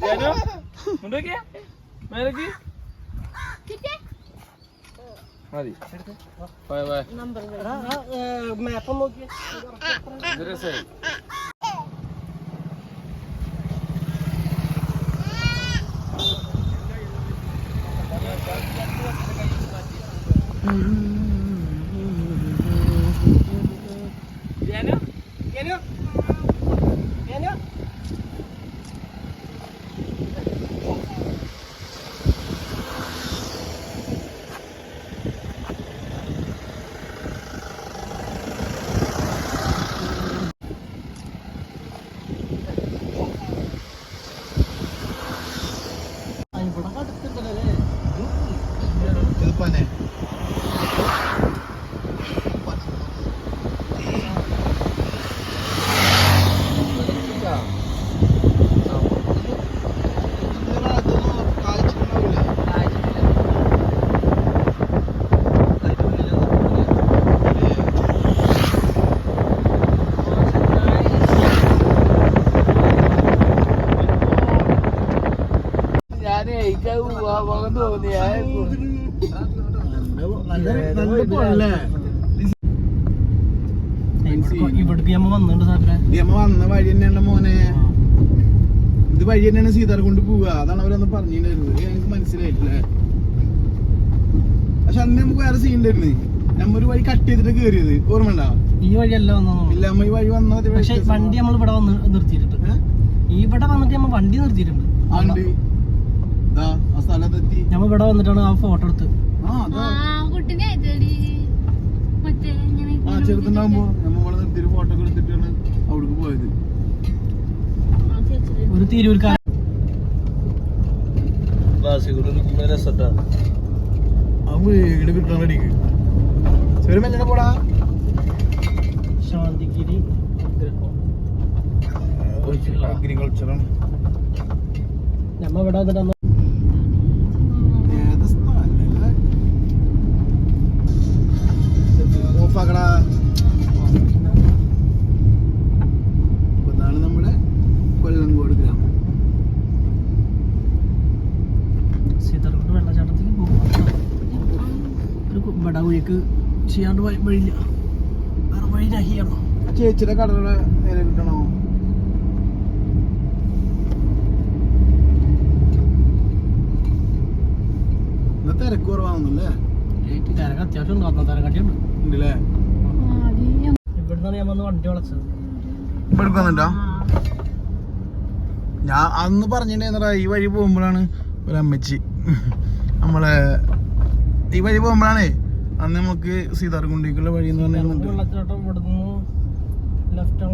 ജാനു മുണ്ടോക്കിയ മേലക്ക് മതി ബൈ ബൈ മാപ്പം നോക്കിയ രസമായി ജാനു 오빠네. जाने का हुआ मगन होने आए ഇവിടേക്ക് നമ്മ വന്നിട്ടുണ്ട് സാറിനെ അമ്മ വന്ന വഴി തന്നെയാണ് മോനെ. ഇത് വഴി തന്നെയാണ് സീതാർ കൊണ്ട് പോവുക. അതാണ് അവരൊന്ന് പറഞ്ഞിട്ടുണ്ടായിരുന്നത്. എനിക്ക് മനസ്സിലായിട്ടില്ലേ. പക്ഷെ അന്ന് നമുക്ക് വേറെ സീൻ ഉണ്ടായിരുന്നു. നമ്മ ഒരു വഴി കട്ട് ചെയ്തിട്ട് കേറിയത്. ഓർമ്മ ഉണ്ടാ? ഈ വഴിയല്ല വന്നു ഇല്ല അമ്മ ഈ വഴി വന്നത് പക്ഷെ വണ്ടി നമ്മൾ ഇവിടെ വന്ന് നിർത്തിയിട്ടുണ്ട്. ഇവിടെ വന്നിട്ട് നമ്മ വണ്ടി നിർത്തിയിട്ടുണ്ട്. ആ സ്ഥലത്തെത്തി. നമ്മ ഇവിടെ വന്നിട്ടാണ് ആ ഫോട്ടോ എടുത്ത്. ആ ചെറുതുണ്ടാകുമ്പോ നമ്മ ഇവിടെ നിർത്തിയിട്ട് ഫോട്ടോ ഒക്കെ എടുത്തിട്ടാണ് അവിടേക്ക് പോയത്. ഒരു തിരൂർക്കാരൻ. ആ വീട് കിട്ടാൻ അടിക്ക് ചെറിയ മെല്ലെ പോടാ. ശാന്തിഗിരി അഗ്രികൾച്ചറാണ് നമ്മ ഇവിടെ വന്നിട്ട് ഒരു വടകുഴിക്ക് ചെയ്യാണ്ട് വഴി- വഴിയില്ല. വേറെ വഴി നഹിയാണോ ചേച്ചിയുടെ കടയുടെ നേരെ കിട്ടണോ? തിരക്ക് കുറവാണെന്നല്ലേ? തിരക്ക് അത്യാവശ്യം ഉണ്ട്. അന്ന തരം ഉണ്ടല്ലേ? ഇവിടുന്നാണ് ഞാൻ വന്ന് വണ്ടി വളച്ചത്. ഇപ്പൊ എടുക്കുന്നുണ്ടോ ഞാൻ അന്ന് പറഞ്ഞിട്ടുണ്ടായിരുന്നടാ ഈ വഴി പോകുമ്പോഴാണ് ഒരു അമ്മച്ചി. നമ്മളെ ഈ വഴി പോകുമ്പോഴാണേ അന്ന് നമുക്ക് സീതാർകുണ്ടിക്കുള്ള വഴി എന്ന് പറഞ്ഞാൽ ലെഫ്റ്റ്